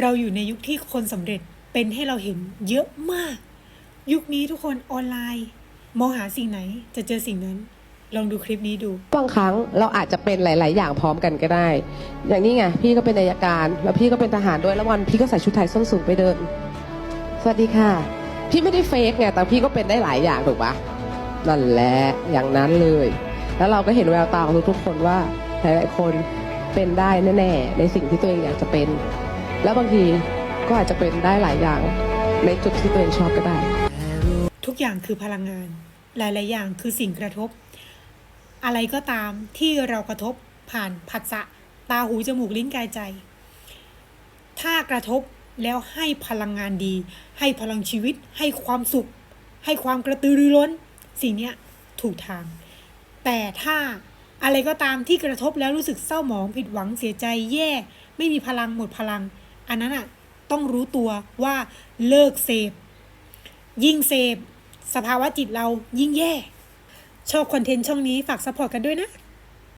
เราอยู่ในยุคที่คนสำเร็จเป็นให้เราเห็นเยอะมาก ยุคนี้ทุกคนออนไลน์ มองหาสิ่งไหนจะเจอสิ่งนั้น ลองดูคลิปนี้ดู บางครั้งเราอาจจะเป็นหลาย ๆ อย่างพร้อมกันก็ได้ อย่างนี้ไง พี่ก็เป็นนายการ แล้วพี่ก็เป็นทหารด้วยแล้ววันพี่ก็ใส่ชุดไทยส้นสูงไปเดิน สวัสดีค่ะ พี่ไม่ได้เฟกไงแต่พี่ก็เป็นได้หลายอย่างถูกปะนั่นแหละอย่างนั้นเลย แล้วเราก็เห็นแววตาของทุกๆคนว่าหลาย ๆ คนเป็นได้แน่ ๆ ในสิ่งที่ตัวเองอยากจะเป็น แล้วบางทีก็อาจจะเป็นได้หลายอย่างในจุดที่ตัวเองชอบก็ได้ ทุกอย่างคือพลังงาน หลาย ๆ อย่างคือสิ่งกระทบ อะไรก็ตามที่เรากระทบผ่านผัสสะตาหูจมูกลิ้นกายใจ ถ้ากระทบแล้วให้พลังงานดี ให้พลังชีวิต ให้ความสุข ให้ความกระตือรือร้น สิ่งนี้ถูกทาง แต่ถ้าอะไรก็ตามที่กระทบแล้วรู้สึกเศร้าหมองผิดหวังเสียใจแย่ ไม่มีพลังหมดพลัง อันนั้นอะต้องรู้ตัวว่าเลิกเสพ ยิ่งเสพ สภาวะจิตเรายิ่งแย่ ชอบคอนเทนต์ช่องนี้ฝากสปอร์ตกันด้วยนะ